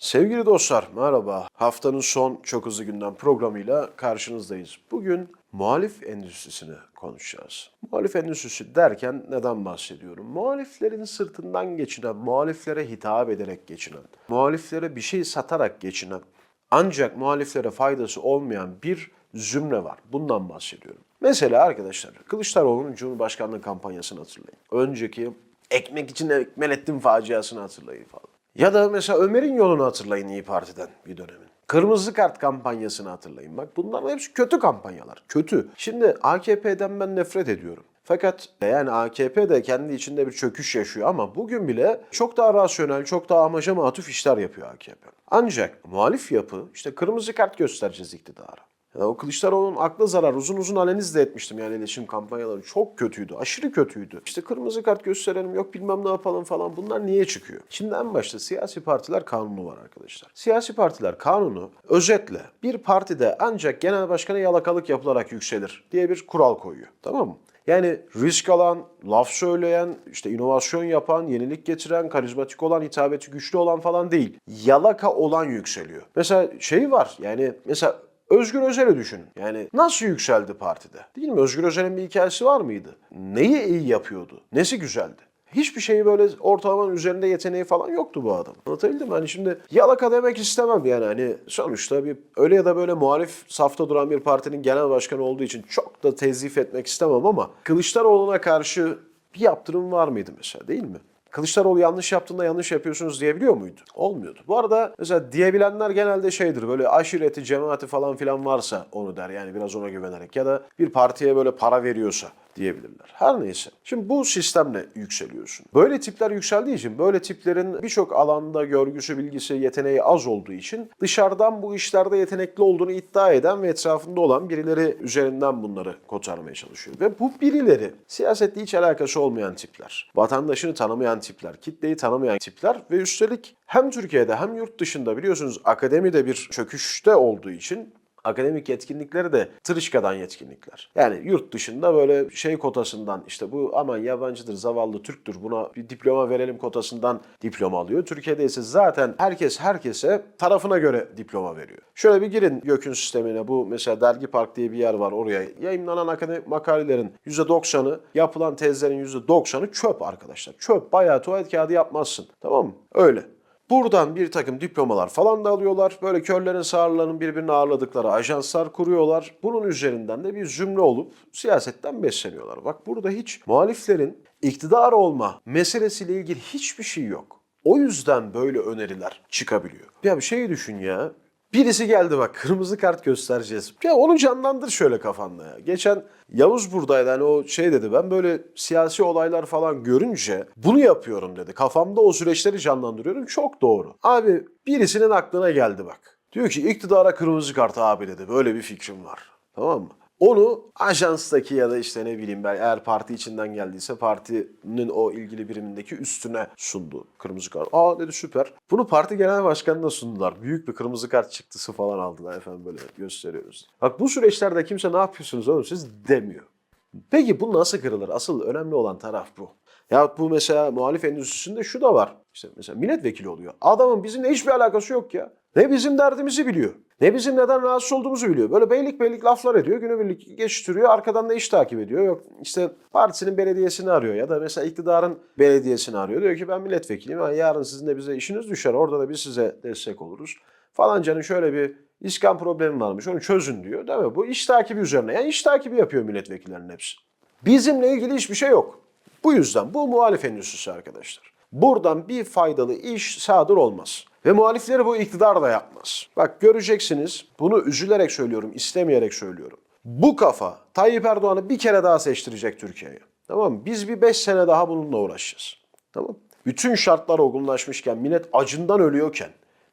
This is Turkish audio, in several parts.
Sevgili dostlar merhaba. Haftanın son çok hızlı gündem programıyla karşınızdayız. Bugün muhalif endüstrisini konuşacağız. Muhalif endüstrisi derken neden bahsediyorum? Muhaliflerin sırtından geçinen, muhaliflere hitap ederek geçinen, muhaliflere bir şey satarak geçinen, ancak muhaliflere faydası olmayan bir zümre var. Bundan bahsediyorum. Mesela arkadaşlar Kılıçdaroğlu'nun Cumhurbaşkanlığı kampanyasını hatırlayın. Önceki ekmek için ekmelettin faciasını hatırlayın falan. Ya da mesela Ömer'in yolunu hatırlayın İyi Parti'den bir dönemin. Kırmızı kart kampanyasını hatırlayın. Bak bunların hepsi kötü kampanyalar. Kötü. Şimdi AKP'den ben nefret ediyorum. Fakat yani AKP de kendi içinde bir çöküş yaşıyor ama bugün bile çok daha rasyonel, çok daha amaca matuf işler yapıyor AKP. Ancak muhalif yapı işte kırmızı kart göstereceğiz iktidara. Ya o Kılıçdaroğlu'nun akla zarar uzun uzun analiz de etmiştim yani iletişim kampanyaları çok kötüydü. Aşırı kötüydü. İşte kırmızı kart gösterelim yok bilmem ne yapalım falan bunlar niye çıkıyor? Şimdi en başta siyasi partiler kanunu var arkadaşlar. Siyasi partiler kanunu özetle bir partide ancak genel başkana yalakalık yapılarak yükselir diye bir kural koyuyor. Tamam mı? Yani risk alan, laf söyleyen, işte inovasyon yapan, yenilik getiren, karizmatik olan, hitabeti güçlü olan falan değil. Yalaka olan yükseliyor. Mesela şey var yani mesela Özgür Özel'i düşünün. Yani nasıl yükseldi partide? Değil mi? Özgür Özel'in bir hikayesi var mıydı? Neyi iyi yapıyordu? Nesi güzeldi? Hiçbir şeyi böyle ortalamanın üzerinde yeteneği falan yoktu bu adam. Anlatabildim mi? Hani şimdi yalaka demek istemem yani. Hani sonuçta bir öyle ya da böyle muhalif safta duran bir partinin genel başkanı olduğu için çok da tezif etmek istemem ama Kılıçdaroğlu'na karşı bir yaptırım var mıydı mesela değil mi? Kılıçdaroğlu yanlış yaptığında yanlış yapıyorsunuz diyebiliyor muydu? Olmuyordu. Bu arada mesela diyebilenler genelde şeydir böyle aşireti, cemaati falan filan varsa onu der yani biraz ona güvenerek ya da bir partiye böyle para veriyorsa diyebilirler. Her neyse. Şimdi bu sistemle yükseliyorsun. Böyle tipler yükseldiği için böyle tiplerin birçok alanda görgüsü, bilgisi, yeteneği az olduğu için dışarıdan bu işlerde yetenekli olduğunu iddia eden ve etrafında olan birileri üzerinden bunları kotarmaya çalışıyor. Ve bu birileri siyasetle hiç alakası olmayan tipler. Vatandaşını tanımayan tipler, kitleyi tanımayan tipler ve üstelik hem Türkiye'de hem yurt dışında biliyorsunuz akademide bir çöküşte olduğu için akademik yetkinlikleri de tırışkadan yetkinlikler. Yani yurt dışında böyle şey kotasından işte bu aman yabancıdır, zavallı Türktür buna bir diploma verelim kotasından diploma alıyor. Türkiye'de ise zaten herkes herkese tarafına göre diploma veriyor. Şöyle bir girin YÖK'ün sistemine bu mesela Dergi Park diye bir yer var oraya. Yayınlanan akademik makalelerin %90'ı yapılan tezlerin %90'ı çöp arkadaşlar. Çöp bayağı tuvalet kağıdı yapmazsın. Tamam mı? Öyle. Buradan bir takım diplomalar falan da alıyorlar. Böyle körlerin sağırların birbirini ağırladıkları ajanslar kuruyorlar. Bunun üzerinden de bir zümre olup siyasetten besleniyorlar. Bak burada hiç muhaliflerin iktidar olma meselesiyle ilgili hiçbir şey yok. O yüzden böyle öneriler çıkabiliyor. Ya bir şey düşün ya. Birisi geldi bak kırmızı kart göstereceğiz. Ya onu canlandır şöyle kafanda ya. Geçen Yavuz buradaydı hani o şey dedi ben böyle siyasi olaylar falan görünce bunu yapıyorum dedi. Kafamda o süreçleri canlandırıyorum. Çok doğru. Abi birisinin aklına geldi bak. Diyor ki iktidara kırmızı kart abi dedi. Böyle bir fikrim var. Tamam mı? Onu ajanstaki ya da işte ne bileyim ben eğer parti içinden geldiyse partinin o ilgili birimindeki üstüne sundu kırmızı kart. Aa dedi süper. Bunu parti genel başkanına sundular. Büyük bir kırmızı kart çıktısı falan aldılar efendim böyle gösteriyoruz. Bak bu süreçlerde kimse ne yapıyorsunuz oğlum siz demiyor. Peki bu nasıl kırılır? Asıl önemli olan taraf bu. Ya bu mesela muhalif endüstrisinde şu da var. İşte mesela milletvekili oluyor. Adamın bizimle hiçbir alakası yok ya. Ne bizim derdimizi biliyor. Ne bizim neden rahatsız olduğumuzu biliyor. Böyle beylik beylik laflar ediyor. Günübirlik geçiştiriyor. Arkadan da iş takip ediyor. Yok işte partisinin belediyesini arıyor. Ya da mesela iktidarın belediyesini arıyor. Diyor ki ben milletvekiliyim. Yani yarın sizin de bize işiniz düşer. Orada da biz size destek oluruz. Falancanın şöyle bir iskan problemi varmış. Onu çözün diyor. Değil mi? Bu iş takibi üzerine. Yani iş takibi yapıyor milletvekillerinin hepsi. Bizimle ilgili hiçbir şey yok. Bu yüzden bu muhalif endüstrisi arkadaşlar. Buradan bir faydalı iş sadır olmaz. Ve muhalifleri bu iktidar da yapmaz. Bak göreceksiniz bunu üzülerek söylüyorum, istemeyerek söylüyorum. Bu kafa Tayyip Erdoğan'ı bir kere daha seçtirecek Türkiye'ye. Tamam mı? Biz bir 5 sene daha bununla uğraşacağız. Tamam Bütün şartlar olgunlaşmışken, millet acından ölüyorken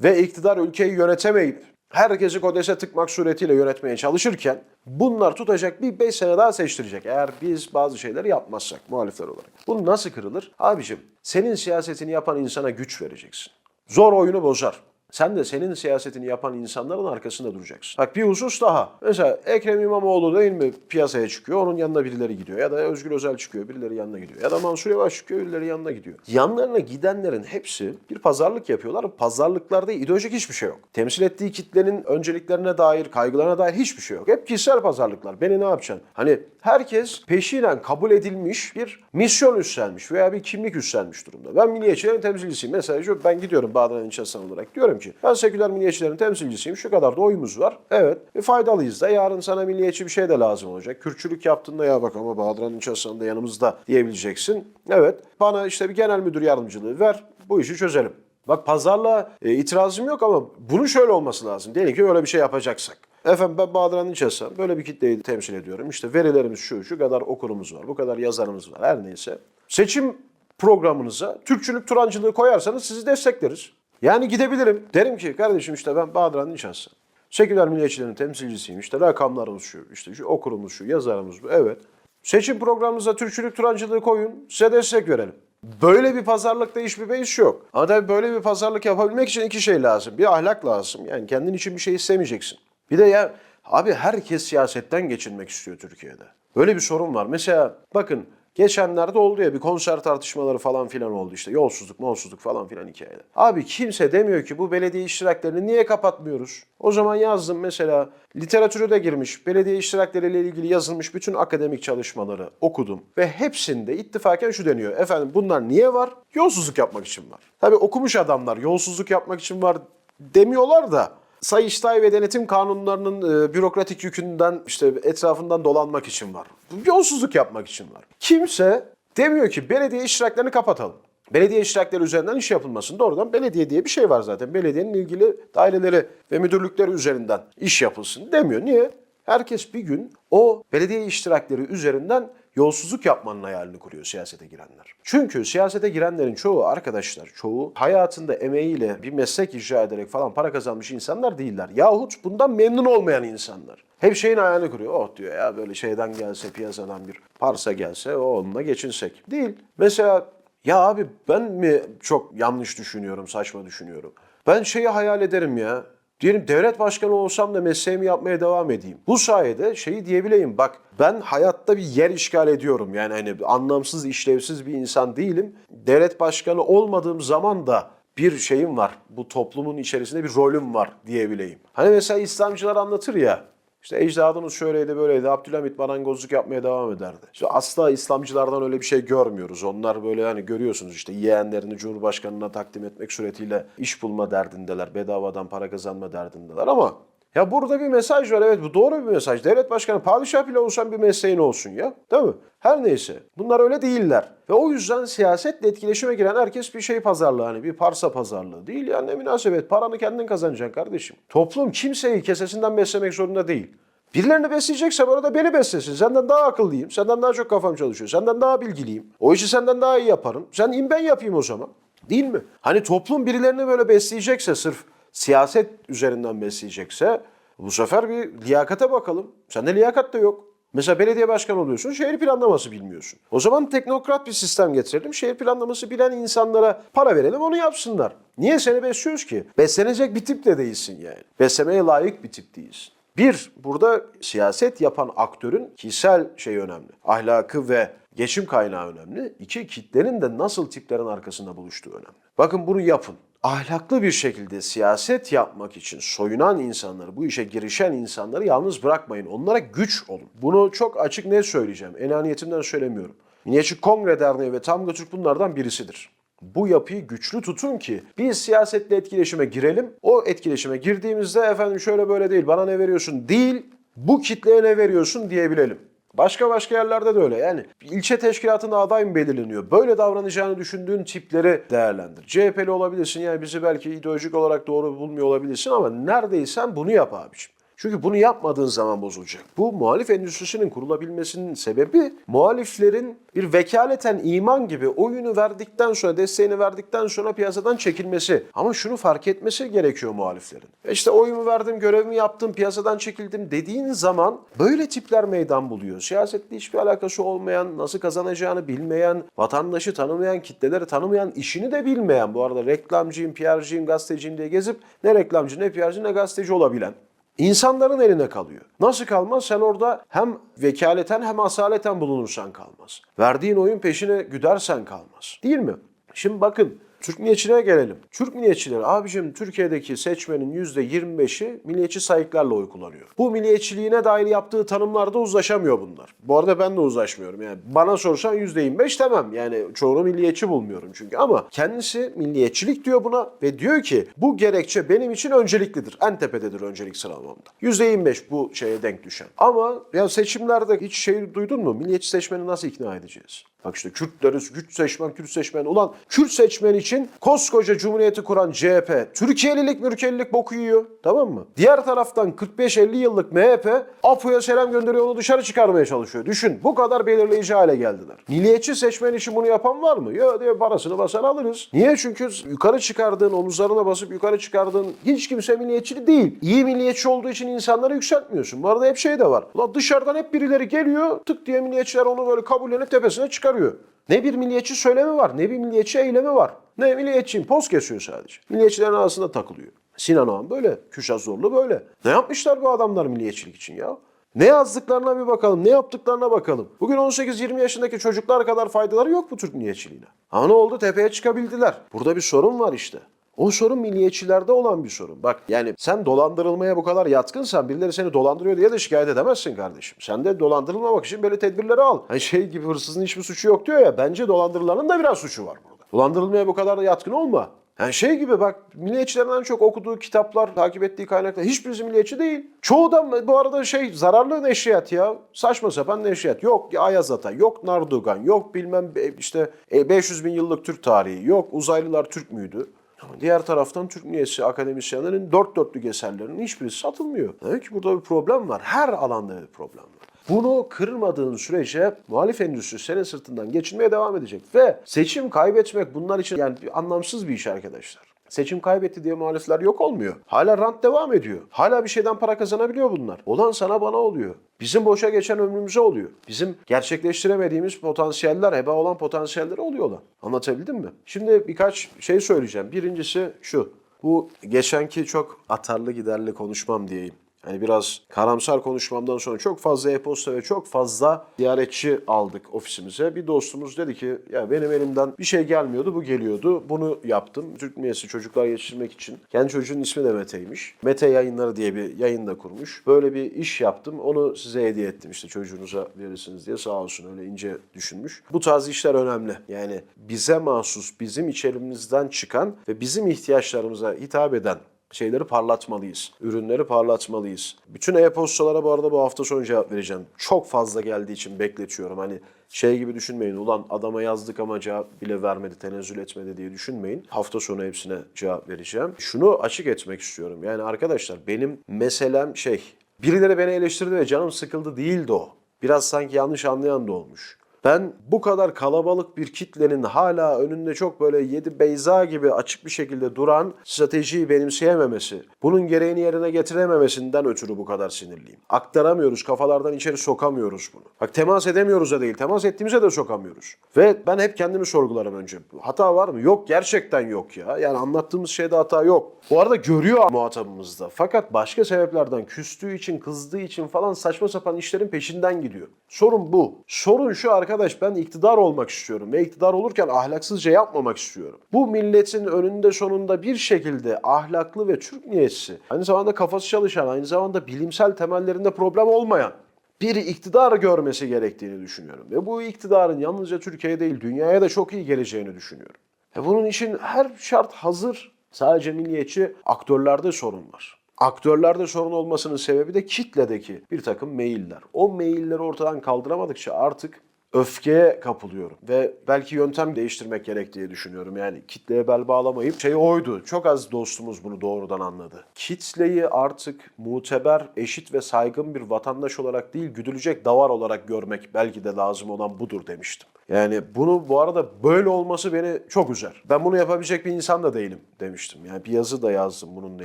ve iktidar ülkeyi yönetemeyip herkesi kodese tıkmak suretiyle yönetmeye çalışırken bunlar tutacak bir 5 sene daha seçtirecek eğer biz bazı şeyleri yapmazsak muhalifler olarak. Bu nasıl kırılır? Abicim senin siyasetini yapan insana güç vereceksin. Zor oyunu bozar. Sen de senin siyasetini yapan insanların arkasında duracaksın. Bak bir husus daha. Mesela Ekrem İmamoğlu değil mi piyasaya çıkıyor, onun yanına birileri gidiyor. Ya da Özgür Özel çıkıyor, birileri yanına gidiyor. Ya da Mansur Yavaş çıkıyor, birileri yanına gidiyor. Yanlarına gidenlerin hepsi bir pazarlık yapıyorlar. Pazarlıklarda ideolojik hiçbir şey yok. Temsil ettiği kitlenin önceliklerine dair, kaygılarına dair hiçbir şey yok. Hep kişisel pazarlıklar. Beni ne yapacaksın? Hani herkes peşinen kabul edilmiş bir misyon üstlenmiş veya bir kimlik üstlenmiş durumda. Ben milliyetçilerin temsilcisiyim. Mesela şu ben gidiyorum Bağdat İnşaatsan olarak diyorum ki ben seküler milliyetçilerin temsilcisiyim. Şu kadar da oyumuz var. Evet. E, faydalıyız da. Yarın sana milliyetçi bir şey de lazım olacak. Kürtçülük yaptığında ya bak ama Bahadır İnşaatsan da yanımızda diyebileceksin. Evet. Bana işte bir genel müdür yardımcılığı ver. Bu işi çözelim. Bak pazarlığa e, itirazım yok ama bunun şöyle olması lazım. Diyelim ki öyle bir şey yapacaksak. Efendim ben Bahadır İnşaatsan böyle bir kitleyi temsil ediyorum. İşte verilerimiz şu, şu kadar okurumuz var, bu kadar yazarımız var her neyse. Seçim programınıza Türkçülük, Turancılığı koyarsanız sizi destekleriz. Yani gidebilirim. Derim ki kardeşim işte ben Bahadır İnşaatsan. Seküler milliyetçilerin temsilcisiyim. İşte rakamlarımız şu, işte şu okurumuz şu, yazarımız bu. Evet. Seçim programınıza Türkçülük, Turancılığı koyun, size destek verelim. Böyle bir pazarlıkta hiçbir beis yok. Ama tabii böyle bir pazarlık yapabilmek için iki şey lazım. Bir ahlak lazım. Yani kendin için bir şey istemeyeceksin. Bir de ya abi herkes siyasetten geçinmek istiyor Türkiye'de. Böyle bir sorun var. Mesela bakın geçenlerde oldu ya bir konser tartışmaları falan filan oldu işte. Yolsuzluk, molsuzluk falan filan hikayeler. Abi kimse demiyor ki bu belediye iştiraklerini niye kapatmıyoruz? O zaman yazdım mesela literatüre de girmiş, belediye iştirakleriyle ilgili yazılmış bütün akademik çalışmaları okudum. Ve hepsinde ittifaken şu deniyor. Efendim bunlar niye var? Yolsuzluk yapmak için var. Tabii okumuş adamlar yolsuzluk yapmak için var demiyorlar da Sayıştay ve denetim kanunlarının e, bürokratik yükünden işte etrafından dolanmak için var. Yolsuzluk yapmak için var. Kimse demiyor ki belediye iştiraklerini kapatalım. Belediye iştirakleri üzerinden iş yapılmasın. Doğrudan belediye diye bir şey var zaten. Belediyenin ilgili daireleri ve müdürlükleri üzerinden iş yapılsın demiyor. Niye? Herkes bir gün o belediye iştirakleri üzerinden yolsuzluk yapmanın hayalini kuruyor siyasete girenler. Çünkü siyasete girenlerin çoğu arkadaşlar, çoğu hayatında emeğiyle bir meslek icra ederek falan para kazanmış insanlar değiller. Yahut bundan memnun olmayan insanlar. Hep şeyin hayalini kuruyor. Oh diyor ya böyle şeyden gelse, piyasadan bir parsa gelse o onunla geçinsek. Değil. Mesela ya abi ben mi çok yanlış düşünüyorum, saçma düşünüyorum? Ben şeyi hayal ederim ya. Diyelim devlet başkanı olsam da mesleğimi yapmaya devam edeyim. Bu sayede şeyi diyebileyim bak ben hayatta bir yer işgal ediyorum. Yani hani anlamsız, işlevsiz bir insan değilim. Devlet başkanı olmadığım zaman da bir şeyim var. Bu toplumun içerisinde bir rolüm var diyebileyim. Hani mesela İslamcılar anlatır ya. İşte ecdadımız şöyleydi böyleydi. Abdülhamit marangozluk yapmaya devam ederdi. İşte asla İslamcılardan öyle bir şey görmüyoruz. Onlar böyle hani görüyorsunuz işte yeğenlerini Cumhurbaşkanı'na takdim etmek suretiyle iş bulma derdindeler. Bedavadan para kazanma derdindeler ama ya burada bir mesaj var. Evet bu doğru bir mesaj. Devlet başkanı padişah bile olsan bir mesleğin olsun ya. Değil mi? Her neyse. Bunlar öyle değiller. Ve o yüzden siyasetle etkileşime giren herkes bir şey pazarlığı hani bir parsa pazarlığı değil yani ne münasebet. Paranı kendin kazanacaksın kardeşim. Toplum kimseyi kesesinden beslemek zorunda değil. Birilerini besleyecekse bu arada beni beslesin. Senden daha akıllıyım. Senden daha çok kafam çalışıyor. Senden daha bilgiliyim. O işi senden daha iyi yaparım. Sen in ben yapayım o zaman. Değil mi? Hani toplum birilerini böyle besleyecekse sırf siyaset üzerinden besleyecekse bu sefer bir liyakate bakalım. Sende liyakat da yok. Mesela belediye başkanı oluyorsun, şehir planlaması bilmiyorsun. O zaman teknokrat bir sistem getirelim. Şehir planlaması bilen insanlara para verelim, onu yapsınlar. Niye seni besliyoruz ki? Beslenecek bir tip de değilsin yani. Beslemeye layık bir tip değilsin. Bir, burada siyaset yapan aktörün kişisel şey önemli. Ahlakı ve geçim kaynağı önemli. İki, kitlenin de nasıl tiplerin arkasında buluştuğu önemli. Bakın bunu yapın. Ahlaklı bir şekilde siyaset yapmak için soyunan insanları, bu işe girişen insanları yalnız bırakmayın. Onlara güç olun. Bunu çok açık ne söyleyeceğim. Enaniyetimden söylemiyorum. Milliyetçi Kongre Derneği ve Tam Götürk bunlardan birisidir. Bu yapıyı güçlü tutun ki biz siyasetle etkileşime girelim. O etkileşime girdiğimizde efendim şöyle böyle değil bana ne veriyorsun değil bu kitleye ne veriyorsun diyebilelim. Başka başka yerlerde de öyle. Yani ilçe teşkilatında aday mı belirleniyor? Böyle davranacağını düşündüğün tipleri değerlendir. CHP'li olabilirsin yani bizi belki ideolojik olarak doğru bulmuyor olabilirsin ama neredeysen bunu yap abiciğim. Çünkü bunu yapmadığın zaman bozulacak. Bu muhalif endüstrisinin kurulabilmesinin sebebi muhaliflerin bir vekaleten iman gibi oyunu verdikten sonra, desteğini verdikten sonra piyasadan çekilmesi. Ama şunu fark etmesi gerekiyor muhaliflerin. E İşte oyumu verdim, görevimi yaptım, piyasadan çekildim dediğin zaman böyle tipler meydan buluyor. Siyasetle hiçbir alakası olmayan, nasıl kazanacağını bilmeyen, vatandaşı tanımayan, kitleleri tanımayan, işini de bilmeyen, bu arada reklamcıyım, PR'cıyım, gazeteciyim diye gezip ne reklamcı, ne PR'cı, ne gazeteci olabilen İnsanların eline kalıyor. Nasıl kalmaz? Sen orada hem vekaleten hem asaleten bulunursan kalmaz. Verdiğin oyun peşine güdersen kalmaz. Değil mi? Şimdi bakın Türk milliyetçiliğe gelelim. Türk milliyetçileri abicim Türkiye'deki seçmenin %25'i milliyetçi sayıklarla oy kullanıyor. Bu milliyetçiliğine dair yaptığı tanımlarda uzlaşamıyor bunlar. Bu arada ben de uzlaşmıyorum. Yani bana sorsan %25 tamam. Yani çoğunu milliyetçi bulmuyorum çünkü. Ama kendisi milliyetçilik diyor buna ve diyor ki bu gerekçe benim için önceliklidir. En tepededir öncelik sıralamamda. %25 bu şeye denk düşen. Ama ya seçimlerde hiç şey duydun mu? Milliyetçi seçmeni nasıl ikna edeceğiz? Bak işte Kürtleri, Kürt seçmen, Kürt seçmen. Ulan Kürt seçmen için koskoca cumhuriyeti kuran CHP, Türkiye'lilik mürkelilik boku yiyor. Tamam mı? Diğer taraftan 45-50 yıllık MHP Apo'ya selam gönderiyor onu dışarı çıkarmaya çalışıyor. Düşün bu kadar belirleyici hale geldiler. Milliyetçi seçmen için bunu yapan var mı? Yok diye parasını basar alırız. Niye? Çünkü yukarı çıkardığın, omuzlarına basıp yukarı çıkardığın hiç kimse milliyetçi değil. İyi milliyetçi olduğu için insanları yükseltmiyorsun. Bu arada hep şey de var. Ulan dışarıdan hep birileri geliyor tık diye milliyetçiler onu böyle kabullenip tepesine çıkarıyor. Ne bir milliyetçi söylemi var, ne bir milliyetçi eylemi var. Ne milliyetçiyim, poz kesiyor sadece. Milliyetçilerin arasında takılıyor. Sinan Oğan böyle, Kürşat Zorlu böyle. Ne yapmışlar bu adamlar milliyetçilik için ya? Ne yazdıklarına bir bakalım, ne yaptıklarına bakalım. Bugün 18-20 yaşındaki çocuklar kadar faydaları yok bu Türk milliyetçiliğine. Ama ne oldu? Tepeye çıkabildiler. Burada bir sorun var işte. O sorun milliyetçilerde olan bir sorun. Bak yani sen dolandırılmaya bu kadar yatkınsan birileri seni dolandırıyor diye de şikayet edemezsin kardeşim. Sen de dolandırılmamak için böyle tedbirleri al. Hani şey gibi hırsızın hiçbir suçu yok diyor ya. Bence dolandırılanın da biraz suçu var burada. Dolandırılmaya bu kadar da yatkın olma. Yani şey gibi bak milliyetçilerin en çok okuduğu kitaplar, takip ettiği kaynaklar hiçbirisi milliyetçi değil. Çoğu da bu arada şey zararlı neşriyat ya. Saçma sapan neşriyat. Yok Ayaz yok Nardugan, yok bilmem e, işte e, 500 bin yıllık Türk tarihi, yok uzaylılar Türk müydü? Ama diğer taraftan Türk milliyetçi akademisyenlerin dört dörtlük eserlerinin hiçbirisi satılmıyor. Demek ki burada bir problem var. Her alanda bir problem var. Bunu kırmadığın sürece muhalif endüstri senin sırtından geçinmeye devam edecek. Ve seçim kaybetmek bunlar için yani anlamsız bir iş arkadaşlar. Seçim kaybetti diye muhalifler yok olmuyor. Hala rant devam ediyor. Hala bir şeyden para kazanabiliyor bunlar. Olan sana bana oluyor. Bizim boşa geçen ömrümüze oluyor. Bizim gerçekleştiremediğimiz potansiyeller, heba olan potansiyelleri oluyorlar. Anlatabildim mi? Şimdi birkaç şey söyleyeceğim. Birincisi şu. Bu geçenki çok atarlı giderli konuşmam diyeyim. Hani biraz karamsar konuşmamdan sonra çok fazla e-posta ve çok fazla ziyaretçi aldık ofisimize. Bir dostumuz dedi ki ya benim elimden bir şey gelmiyordu bu geliyordu. Bunu yaptım. Türk Milliyetçi Çocuklar Yetiştirmek için. Kendi çocuğun ismi de Mete'ymiş. Mete Yayınları diye bir yayın da kurmuş. Böyle bir iş yaptım. Onu size hediye ettim işte çocuğunuza verirsiniz diye sağ olsun öyle ince düşünmüş. Bu tarz işler önemli. Yani bize mahsus, bizim içerimizden çıkan ve bizim ihtiyaçlarımıza hitap eden şeyleri parlatmalıyız. Ürünleri parlatmalıyız. Bütün e-postalara bu arada bu hafta sonu cevap vereceğim. Çok fazla geldiği için bekletiyorum. Hani şey gibi düşünmeyin. Ulan adama yazdık ama cevap bile vermedi, tenezzül etmedi diye düşünmeyin. Hafta sonu hepsine cevap vereceğim. Şunu açık etmek istiyorum. Yani arkadaşlar benim meselem şey. Birileri beni eleştirdi ve canım sıkıldı değildi o. Biraz sanki yanlış anlayan da olmuş. Ben bu kadar kalabalık bir kitlenin hala önünde çok böyle yedi beyza gibi açık bir şekilde duran stratejiyi benimseyememesi, bunun gereğini yerine getirememesinden ötürü bu kadar sinirliyim. Aktaramıyoruz, kafalardan içeri sokamıyoruz bunu. Bak temas edemiyoruz da değil, temas ettiğimize de sokamıyoruz. Ve ben hep kendimi sorgularım önce. Hata var mı? Yok, gerçekten yok ya. Yani anlattığımız şeyde hata yok. Bu arada görüyor muhatabımızda. Fakat başka sebeplerden küstüğü için, kızdığı için falan saçma sapan işlerin peşinden gidiyor. Sorun bu. Sorun şu arkadaş ben iktidar olmak istiyorum ve iktidar olurken ahlaksızca yapmamak istiyorum. Bu milletin önünde sonunda bir şekilde ahlaklı ve Türk niyetsi, aynı zamanda kafası çalışan, aynı zamanda bilimsel temellerinde problem olmayan bir iktidar görmesi gerektiğini düşünüyorum. Ve bu iktidarın yalnızca Türkiye'ye değil dünyaya da çok iyi geleceğini düşünüyorum. E bunun için her şart hazır. Sadece milliyetçi aktörlerde sorun var. Aktörlerde sorun olmasının sebebi de kitledeki bir takım mailler. O mailleri ortadan kaldıramadıkça artık öfkeye kapılıyorum ve belki yöntem değiştirmek gerek diye düşünüyorum. Yani kitleye bel bağlamayıp şey oydu. Çok az dostumuz bunu doğrudan anladı. Kitleyi artık muteber, eşit ve saygın bir vatandaş olarak değil, güdülecek davar olarak görmek belki de lazım olan budur demiştim. Yani bunu bu arada böyle olması beni çok üzer. Ben bunu yapabilecek bir insan da değilim demiştim. Yani bir yazı da yazdım bununla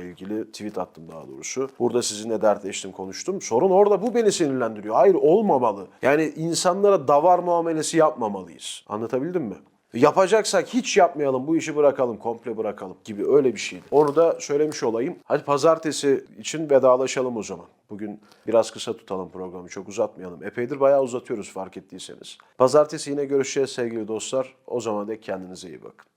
ilgili. Tweet attım daha doğrusu. Burada sizinle dertleştim, konuştum. Sorun orada bu beni sinirlendiriyor. Hayır olmamalı. Yani insanlara davar muamelesi yapmamalıyız. Anlatabildim mi? Yapacaksak hiç yapmayalım, bu işi bırakalım, komple bırakalım gibi öyle bir şeydi. Onu da söylemiş olayım. Hadi pazartesi için vedalaşalım o zaman. Bugün biraz kısa tutalım programı, çok uzatmayalım. Epeydir bayağı uzatıyoruz fark ettiyseniz. Pazartesi yine görüşeceğiz sevgili dostlar. O zaman da kendinize iyi bakın.